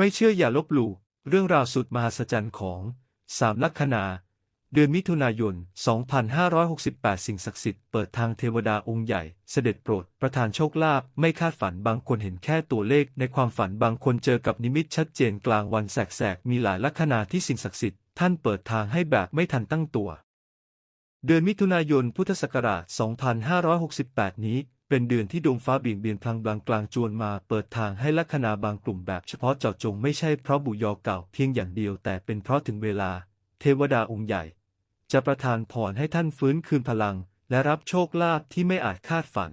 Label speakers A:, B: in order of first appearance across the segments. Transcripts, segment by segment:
A: ไม่เชื่ออย่าลบหลู่เรื่องราวสุดมหัศจรรย์ของสามลัคนา เดือนมิถุนายน 2568 สิ่งศักดิ์สิทธิ์เปิดทางเทวดาองค์ใหญ่ เสด็จโปรด ประทานโชคลาภไม่คาดฝันบางคนเห็นแค่ตัวเลขในความฝันบางคนเจอกับนิมิตชัดเจนกลางวันแสกๆ มีหลายลัคนาที่สิ่งศักดิ์สิทธิ์ท่านเปิดทางให้แบบไม่ทันตั้งตัว เดือนมิถุนายนพุทธศักราช 2568 นี้ เป็นเดือนที่ดวงฟ้าเบี่ยงเบียนพลังบางกลางจวนมาเปิดทางให้ลัคนาบางกลุ่มแบบเฉพาะเจาะจงไม่ใช่เพราะบุยอเก่าเพียงอย่างเดียวแต่เป็นเพราะถึงเวลา เทวดาองค์ใหญ่ จะประทานพรให้ท่านฟื้นคืนพลัง และรับโชคลาภที่ไม่อาจคาดฝัน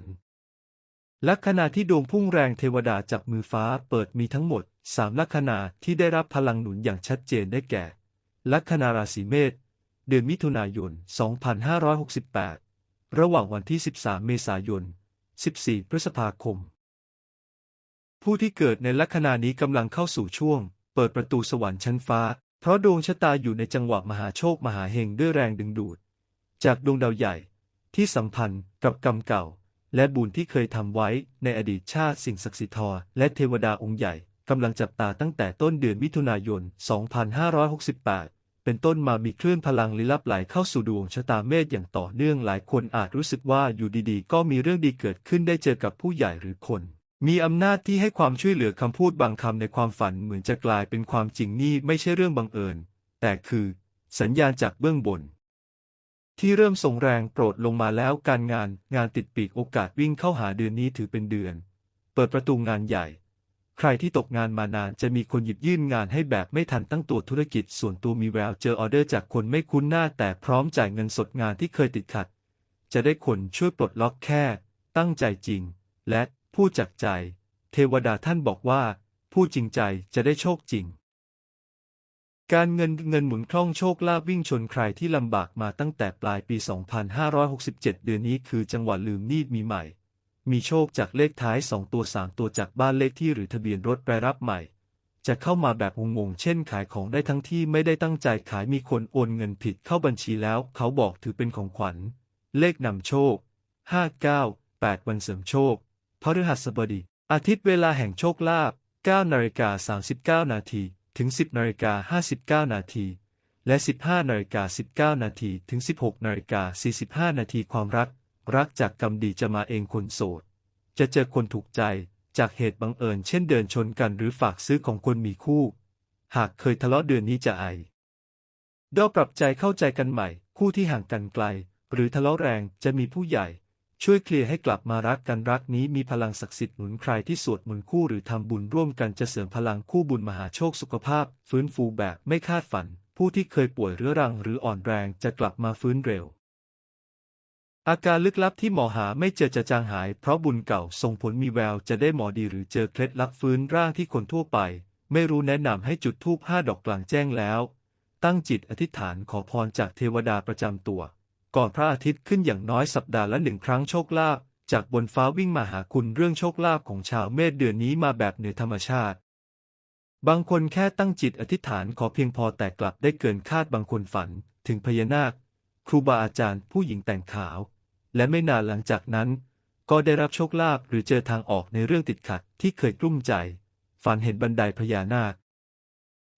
A: ลัคนาที่ดวงพุ่งแรงเทวดาจับมือฟ้าเปิดมีทั้งหมดสามลัคนาที่ได้รับพลังหนุนอย่างชัดเจนได้แก่ ลัคนาราศีเมษเดือนมิถุนายน 2568 ระหว่างวันที่ 13 เมษายน 14 พฤษภาคม ผู้ที่เกิดในลัคนานี้กำลังเข้าสู่ช่วง เปิดประตูสวรรค์ชั้นฟ้า เพราะดวงชะตาอยู่ในจังหวะมหาโชคมหาเฮงด้วยแรงดึงดูด จากดวงดาวใหญ่ที่สัมพันธ์กับกรรมเก่า และบุญที่เคยทำไว้ในอดีตชาติสิ่งศักดิ์สิทธิ์ทอและเทวดาองค์ใหญ่กำลังจับตาตั้งแต่ต้นเดือนมิถุนายน 2568 เป็นต้นมามีคลื่นพลังลี้ลับไหลเข้าสู่ดวงชะตาเมษอย่างต่อเนื่องหลายคนอาจรู้สึกว่าอยู่ดีๆ ก็มีเรื่องดีเกิดขึ้นได้เจอกับผู้ใหญ่หรือคน มีอำนาจที่ให้ความช่วยเหลือคำพูดบางคำในความฝันเหมือนจะกลายเป็นความจริงนี่ไม่ใช่เรื่องบังเอิญ แต่คือ สัญญาณจากเบื้องบน ที่เริ่มส่งแรงโปรดลงมาแล้วการงานงานติดปีกโอกาสวิ่งเข้าหาเดือนนี้ถือเป็นเดือน เปิดประตูงานใหญ่ ใครที่ตกงานมานานจะมีคนหยิบยื่นงานให้แบบไม่ทันตั้งตัวธุรกิจส่วนตัวมีแววเจอออเดอร์จากคนไม่คุ้นหน้าแต่พร้อมจ่ายเงินสดงานที่เคยติดขัด จะได้คนช่วยปลดล็อกแค่ ตั้งใจจริง และพูดจากใจ เทวดาท่านบอกว่าพูดจริงใจจะได้โชคจริง การเงินเงินหมุนคล่องโชคลาภวิ่งชนใครที่ลำบากมาตั้งแต่ปลายปี 2567 เดือนนี้คือจังหวะลืมนีดมีใหม่ มีโชคจากเลขท้าย 2 ตัว 3 ตัวจากบ้านเลขที่หรือทะเบียนรถรายรับใหม่ จะเข้ามาแบบงงๆ เช่นขายของได้ทั้งที่ไม่ได้ตั้งใจขายมีคนโอนเงินผิดเข้าบัญชีแล้ว เขาบอกถือเป็นของขวัญ เลขนำโชค 59 8 วันเสริมโชคพฤหัสบดี อาทิตย์เวลาแห่งโชคลาภ9นาฬิกา39 นาทีถึง 10นาฬิกา59 นาทีและ 15นาฬิกา19 นาทีถึง 16นาฬิกา45 นาทีความรัก รักจากกรรมดีจะมาเองคนโสด จะเจอคนถูกใจจากเหตุบังเอิญเช่นเดินชนกันหรือฝากซื้อของคนมีคู่ หากเคยทะเลาะเดือนนี้จะไอดอปรับใจเข้าใจกันใหม่ คู่ที่ห่างกันไกล หรือทะเลาะแรงจะมีผู้ใหญ่ ช่วยเคลียร์ให้กลับมารักกันรักนี้มีพลังศักดิ์สิทธิ์หนุนใครที่สวดมนต์คู่หรือทำบุญร่วมกันจะเสริมพลังคู่บุญมหาโชคสุขภาพ ฟื้นฟูแบบไม่คาดฝัน ผู้ที่เคยป่วยเรื้อรังหรืออ่อนแรงจะกลับมาฟื้นเร็ว อาการลึกลับที่หมอหาไม่เจอจะจางหาย เพราะบุญเก่าส่งผลมีแววจะได้หมอดีหรือเจอเคล็ดลับฟื้นร่างที่คนทั่วไป ไม่รู้แนะนำให้จุดธูปห้าดอกกลางแจ้งแล้ว ตั้งจิตอธิษฐานขอพรจากเทวดาประจำตัว ก่อนพระอาทิตย์ขึ้นอย่างน้อยสัปดาห์ละหนึ่งครั้งโชคลาภจากบนฟ้าวิ่งมาหาคุณเรื่องโชคลาภของชาวเมษเดือนนี้มาแบบเหนือธรรมชาติ บางคนแค่ตั้งจิตอธิษฐานขอเพียงพอแต่กลับได้เกินคาดบางคนฝัน ถึงพญานาค ครูบาอาจารย์ผู้หญิงแต่งขาว และไม่นานหลังจากนั้น ก็ได้รับโชคลาภหรือเจอทางออกในเรื่องติดขัดที่เคยกลุ้มใจ ฝันเห็นบันไดพญานาค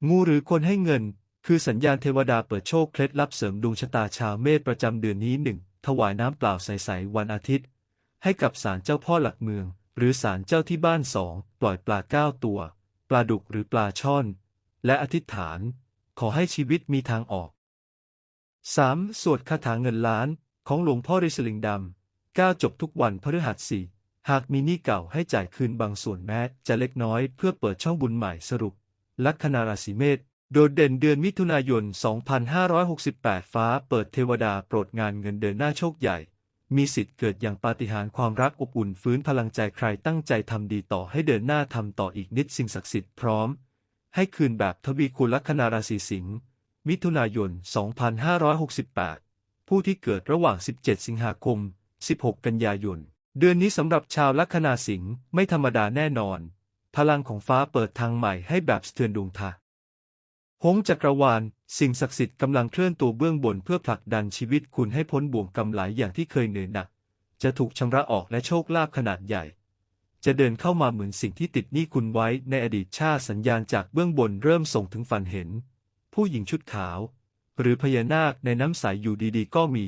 A: งูหรือคนให้เงิน คือสัญญาณเทวดาเปิดโชคเคล็ดลับเสริมดวงชะตาชาวเมษประจำเดือนนี้หนึ่งถวายน้ำเปล่าใสๆวันอาทิตย์ ให้กับศาลเจ้าพ่อหลักเมือง หรือศาลเจ้าที่บ้านสองปล่อยปลาเก้าตัว ปลาดุกหรือปลาช่อน และอธิษฐาน ขอให้ชีวิตมีทางออก 3. สวดคาถาเงินล้าน ของหลวงพ่อฤาษีลิงดำ9จบทุกวันพฤหัสสี่หากมีหนี้เก่าให้จ่ายคืนบางส่วนแม้จะเล็กน้อยเพื่อเปิดช่องบุญใหม่สรุป ลัคนาราศีเมษโดดเด่นเดือนมิถุนายน 2568 ฟ้าเปิดเทวดาโปรดงานเงินเดินหน้าโชคใหญ่ มีสิทธิ์เกิดอย่างปาฏิหาริย์ความรักอบอุ่นฟื้นพลังใจใครตั้งใจทำดีต่อให้เดินหน้าทำต่ออีกนิดสิ่งศักดิ์สิทธิ์พร้อม ให้คืนแบบทวีคูณลัคนาราศีสิงห์มิถุนายน 2568 ผู้ที่เกิดระหว่าง 17 สิงหาคม 16 กันยายน เดือนนี้สำหรับชาวลัคนาสิงห์ไม่ธรรมดาแน่นอน พลังของฟ้าเปิดทางใหม่ให้แบบสะเทือนดวงตาหงจักรวาล สิ่งศักดิ์สิทธิ์กำลังเคลื่อนตัวเบื้องบนเพื่อผลักดันชีวิตคุณให้พ้นบ่วงกำหลายอย่างที่เคยเหนื่อยหนัก จะถูกชำระออกและโชคลาภขนาดใหญ่ จะเดินเข้ามาเหมือนสิ่งที่ติดหนี้คุณไว้ในอดีตชาติสัญญาณจากเบื้องบนเริ่มส่งถึงฝันเห็น ผู้หญิงชุดขาว หรือพญานาคในน้ำใสอยู่ดีๆ ก็มี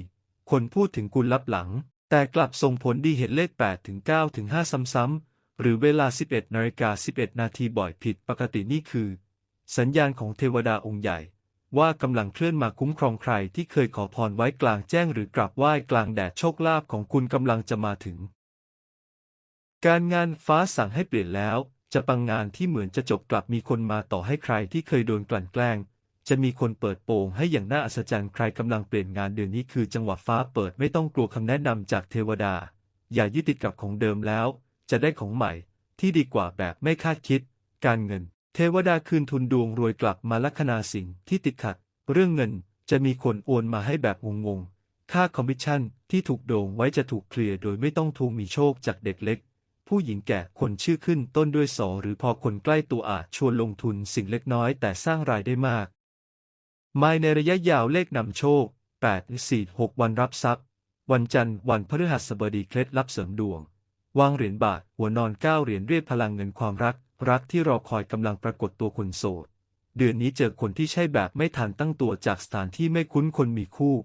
A: คนพูดถึงคุณลับหลัง แต่กลับส่งผลดีเห็นเลข8ถึง9ถึง5ซ้ำๆหรือเวลา 11นาฬิกา11 นาทีบ่อยผิดปกตินี่คือ สัญญาณของเทวดาองค์ใหญ่ ว่ากำลังเคลื่อนมาคุ้มครองใครที่เคยขอพรไว้กลางแจ้งหรือกราบไหว้กลางแดดโชคลาภของคุณกำลังจะมาถึง การงานฟ้าสั่งให้เปลี่ยนแล้วจะปังงานที่เหมือนจะจบกลับมีคนมาต่อให้ใครที่เคยโดนกลั่นแกล้ง จะมีคนเปิดโปงให้อย่างน่าอัศจรรย์ใครกำลังเปลี่ยนงานเดือนนี้คือจังหวะฟ้าเปิดไม่ต้องกลัวคำแนะนำจากเทวดา อย่ายึดติดกับของเดิมแล้ว จะได้ของใหม่ ที่ดีกว่าแบบไม่คาดคิด การเงิน เทวดาคืนทุนดวงรวยกลับมาลัคนาสิ่งที่ติดขัด เรื่องเงินจะมีคนโอนมาให้แบบงงๆ ค่าคอมมิชชั่นที่ถูกโด่งไว้จะถูกเคลียร์โดยไม่ต้องทวงมีโชคจากเด็กเล็ก ผู้หญิงแก่คนชื่อขึ้นต้นด้วยสอหรือพอคนใกล้ตัวอาจชวนลงทุนสิ่งเล็กน้อยแต่สร้างรายได้มาก ไม่ในระยะยาวเลขนำโชค 8 4 6 วันรับทรัพย์ วันจันทร์วันพฤหัสบดีเคล็ดลับเสริมดวง วางเหรียญบาท หัวนอนเก้าเหรียญเรียกพลังเงินความรัก รักที่รอคอยกำลังปรากฏตัวคนโสด เดือนนี้เจอคนที่ใช่แบบไม่ทันตั้งตัวจากสถานที่ไม่คุ้นคนมีคู่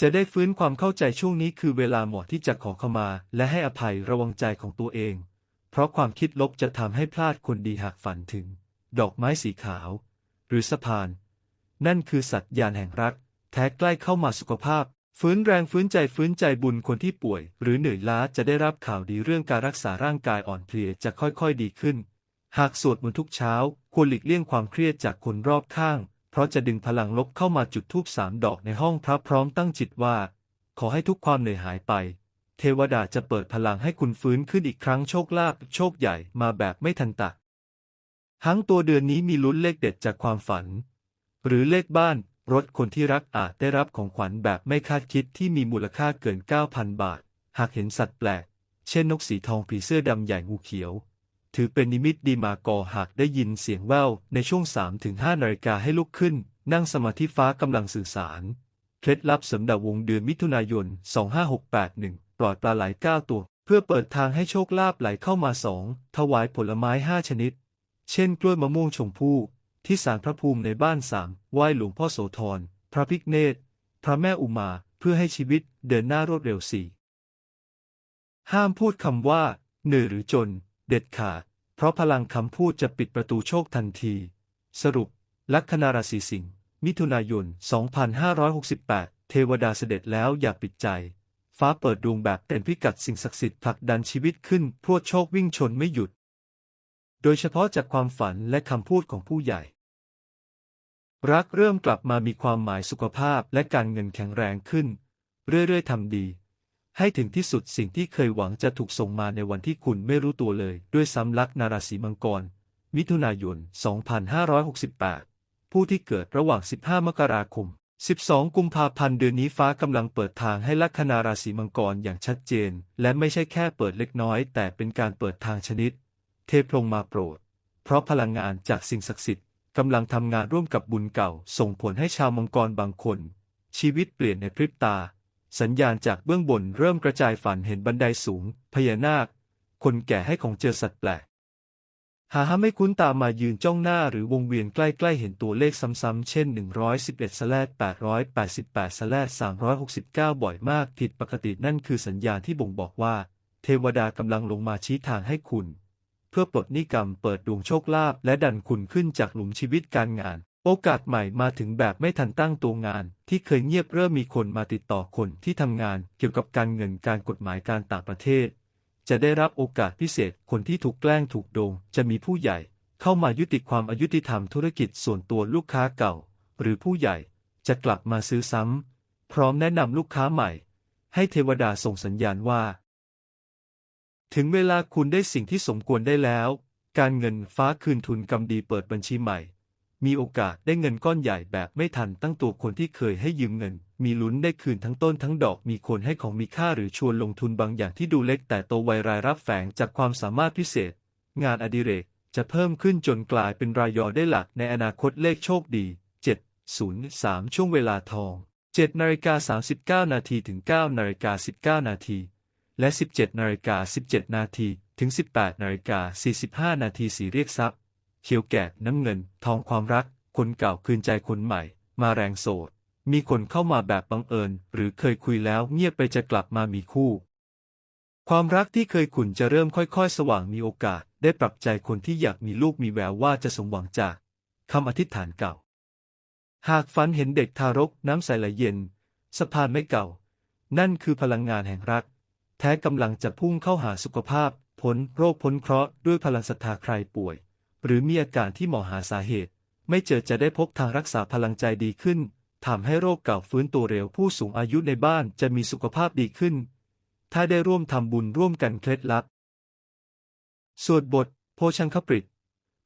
A: จะได้ฟื้นความเข้าใจช่วงนี้คือเวลาเหมาะที่จะขอขมา และให้อภัยระวังใจของตัวเอง เพราะความคิดลบจะทำให้พลาดคนดีหากฝันถึง ดอกไม้สีขาว หรือสะพาน นั่นคือสัตยานแห่งรัก แท้ใกล้เข้ามาสุขภาพ ฟื้นแรงฟื้นใจฟื้นใจบุญคนที่ป่วย หรือเหนื่อยล้าจะได้รับข่าวดีเรื่องการรักษาร่างกายอ่อนเพลียจะค่อยๆดีขึ้น หากสวดมนต์ทุกเช้า ควรหลีกเลี่ยงความเครียดจากคนรอบข้าง เพราะจะดึงพลังลบเข้ามาจุดธูปสามดอกในห้องพระพร้อมตั้งจิตว่า ขอให้ทุกความเหนื่อยหายไปเทวดาจะเปิดพลังให้คุณฟื้นขึ้นอีกครั้งโชคลาภโชคใหญ่มาแบบไม่ทันตะ ทั้งตัวเดือนนี้มีลุ้นเลขเด็ดจากความฝัน หรือเลขบ้าน รถคนที่รักอาจได้รับของขวัญแบบไม่คาดคิดที่มีมูลค่าเกิน 9,000 บาท หากเห็นสัตว์แปลก เช่นนกสีทองผีเสื้อดำใหญ่งูเขียว ถือเป็นนิมิตดีมากอหากได้ยินเสียงแว่วในช่วง 3-5นาฬิกาให้ลุกขึ้น นั่งสมาธิฟ้ากำลังสื่อสาร เคล็ดลับสริมดาววงเดือนมิถุนายน 25681 ปล่อดปลาไหล9ตัว เพื่อเปิดทางให้โชคลาภไหลเข้ามาสองถวายผลไม้ 5 ชนิด เช่นกล้วยมะม่วงชมพู่ที่ศาลพระภูมิในบ้านสามไหว้หลวงพ่อโสธร พระพิกเนตพระแม่อุมา เพื่อให้ชีวิตเดินหน้ารวดเร็วสี่ห้ามพูดคำว่า เหนื่อยหรือจน เด็ดขาด เพราะพลังคำพูดจะปิดประตูโชคทันที สรุป ลัคนาราศีสิงห์มิถุนายน 2568 เทวดาเสด็จแล้วอย่าปิดใจ ฟ้าเปิดดวงแบบเต็มพิกัดสิ่งศักดิ์สิทธิ์ผลักดันชีวิตขึ้นพรวดโชควิ่งชนไม่หยุด โดยเฉพาะจากความฝันและคำพูดของผู้ใหญ่ รักเริ่มกลับมามีความหมายสุขภาพและการเงินแข็งแรงขึ้น เรื่อยๆทำดี ให้ถึงที่สุดสิ่งที่เคยหวังจะถูกส่งมาในวันที่คุณไม่รู้ตัวเลย ด้วยซ้ำลักนาราศีมังกร มิถุนายน 2568 ผู้ที่เกิดระหว่าง 15 มกราคม 12 กุมภาพันธ์เดือนนี้ฟ้ากำลังเปิดทางให้ลัคนาราศีมังกรอย่างชัดเจน และไม่ใช่แค่เปิดเล็กน้อย แต่เป็นการเปิดทางชนิด เทพลงมาโปรด เพราะพลังงานจากสิ่งศักดิ์สิทธิ์กำลังทำงานร่วมกับบุญเก่า ส่งผลให้ชาวมังกรบางคน ชีวิตเปลี่ยนในพริบตา สัญญาณจากเบื้องบนเริ่มกระจายฝันเห็นบันไดสูง พญานาค คนแก่ให้ของเจอสัตว์แปลกหาไม่คุ้นตามมายืนจ้องหน้าหรือวงเวียนใกล้ๆเห็นตัวเลขซ้ำๆ เช่น 111สแลด888สแลด369 บ่อยมากผิดปกตินั่นคือสัญญาณที่บ่งบอกว่า เทวดากำลังลงมาชี้ทางให้คุณ เพื่อปลดหนี้กรรมเปิดดวงโชคลาภและดันคุณขึ้นจากหลุมชีวิตการงาน โอกาสใหม่มาถึงแบบไม่ทันตั้งตัวงาน ที่เคยเงียบเริ่มมีคนมาติดต่อคนที่ทำงานเกี่ยวกับการเงินการกฎหมายการต่างประเทศ จะได้รับโอกาสพิเศษคนที่ถูกแกล้งถูกโดง จะมีผู้ใหญ่ เข้ามายุติความอายุติธรรมธุรกิจส่วนตัวลูกค้าเก่า หรือผู้ใหญ่จะกลับมาซื้อซ้ำพร้อมแนะนำลูกค้าใหม่ ให้เทวดาส่งสัญญาณว่า ถึงเวลาคุณได้สิ่งที่สมควรได้แล้ว การเงินฟ้าคืนทุนกำดีเปิดบัญชีใหม่ มีโอกาสได้เงินก้อนใหญ่แบบไม่ทันตั้งตัวคนที่เคยให้ยืมเงิน มีลุ้นได้คืนทั้งต้นทั้งดอกมีคนให้ของมีค่าหรือชวนลงทุนบางอย่างที่ดูเล็กแต่โตไวรายรับแฝงจากความสามารถพิเศษ งานอดิเรกจะเพิ่มขึ้นจนกลายเป็นรายยอได้หลักในอนาคตเลขโชคดี 703 ช่วงเวลาทอง7นาฬิกา39นาทีถึง9นาฬิกา19นาที และ 17นาฬิกา17 นาทีถึง 18นาฬิกา45 นาทีสีเรียกทรัพย์ เขียวแก่น้ำเงิน ทองความรัก คนเก่าคืนใจคนใหม่ มาแรงโสด มีคนเข้ามาแบบบังเอิญ หรือเคยคุยแล้วเงียบไปจะกลับมามีคู่ ความรักที่เคยขุ่นจะเริ่มค่อยๆ สว่างมีโอกาส ได้ปรับใจคนที่อยากมีลูกมีแววว่าจะสมหวังจากคำอธิษฐานเก่า หากฝันเห็นเด็กทารกน้ำใสไหลเย็น สะพานไม่เก่า นั่นคือพลังงานแห่งรัก แท้กำลังจะพุ่งเข้าหาสุขภาพ พ้นโรคพ้นเคราะห์ด้วยพลังศรัทธาใครป่วย หรือมีอาการที่หมอหาสาเหตุ ไม่เจอจะได้พบทางรักษาพลังใจดีขึ้นทำให้โรคเก่าฟื้นตัวเร็วผู้สูงอายุในบ้านจะมีสุขภาพดีขึ้น ถ้าได้ร่วมทำบุญร่วมกันเคล็ดลับ สวดบท โพชังคปริต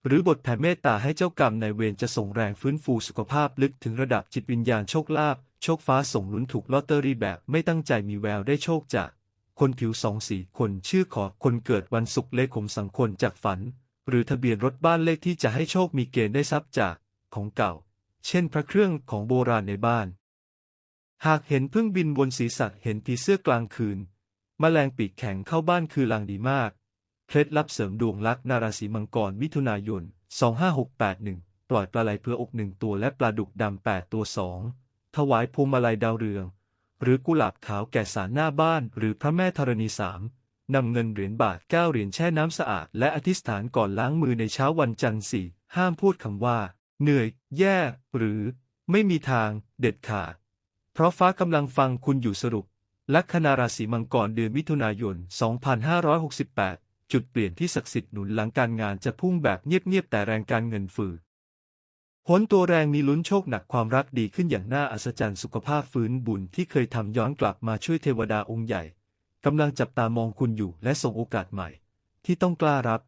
A: หรือบทแผ่เมตตาให้เจ้ากรรมในายเวรจะส่งแรงฟื้นฟูสุขภาพลึกถึงระดับจิตวิญญาณโชคลาภโชคฟ้าส่งลุ้นถูกลอตเตอรี่แบบไม่ตั้งใจมีแววได้โชคจาก คนผิวสองสีคนชื่อขอคนเกิดวันศุกร์เลขขมสังคนจากฝัน หรือทะเบียนรถบ้านเลขที่จะให้โชคมีเกณฑ์ได้ทรัพย์จากของเก่า เช่นพระเครื่องของโบราณในบ้าน หากเห็นพึ่งบินบนศีรษะเห็นผีเสื้อกลางคืนแมลงปีกแข็งเข้าบ้านคือลางดีมาก เคล็ดลับเสริมดวงลักนาราศีมังกรมิถุนายน 25681 ปล่อยปลาไหลเพื่ออกหนึ่งตัวและปลาดุกดำแปดตัวสองถวายพวงมาลัยดาวเรือง หรือกุหลาบขาวแก่สารหน้าบ้าน หรือพระแม่ธรณีสามนำเงินเหรียญบาทเก้าเหรียญแช่น้ำสะอาด และอธิษฐานก่อนล้างมือในเช้าวันจันทร์สี่ห้ามพูดคำว่า เหนื่อย แย่ หรือ ไม่มีทาง เด็ดขาด เพราะฟ้ากำลังฟังคุณอยู่สรุป ลัคนาราศีมังกรเดือนมิถุนายน 2568 จุดเปลี่ยนที่ศักดิ์สิทธิ์หนุนหลังการงานจะพุ่งแบบเงียบๆแต่แรงการเงินฝืด หนตัวแรงมีลุ้นโชคหนักความรักดีขึ้นอย่างน่าอัศจรรย์สุขภาพฟื้นบุญที่เคยทำย้อนกลับมาช่วยเทวดาองค์ใหญ่กำลังจับตามองคุณอยู่และส่งโอกาสใหม่ ที่ต้องกล้ารับ